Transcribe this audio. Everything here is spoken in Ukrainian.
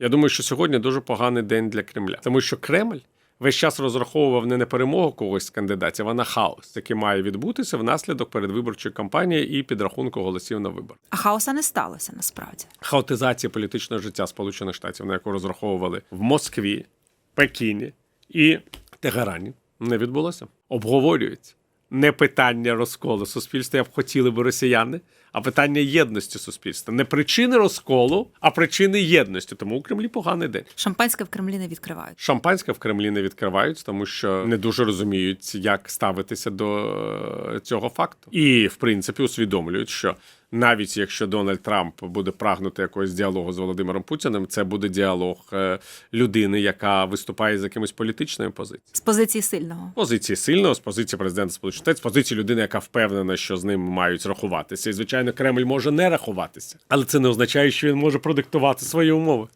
Я думаю, що сьогодні дуже поганий день для Кремля, тому що Кремль весь час розраховував не на перемогу когось з кандидатів, а на хаос, який має відбутися внаслідок передвиборчої кампанії і підрахунку голосів на вибор. А хаоса не сталося насправді. Хаотизація політичного життя Сполучених Штатів, на яку розраховували в Москві, Пекіні і Тегерані, не відбулося. Обговорюється не питання розколу суспільства, як хотіли би росіяни, а питання єдності суспільства. Не причини розколу, а причини єдності. Тому у Кремлі поганий день. Шампанське в Кремлі не відкривають. Шампанське в Кремлі не відкривають, тому що не дуже розуміють, як ставитися до е, цього факту. І, в принципі, усвідомлюють, що навіть якщо Дональд Трамп буде прагнути якогось діалогу з Володимиром Путіним, це буде діалог е, людини, яка виступає з якимось політичною позицією. З позиції сильного. Позиції сильного, з позиції президента Сполучених Штатів, з позиції людини, яка впевнена, що з ним мають рахуватися. І звичайно, Кремль може не рахуватися, але це не означає, що він може продиктувати свої умови.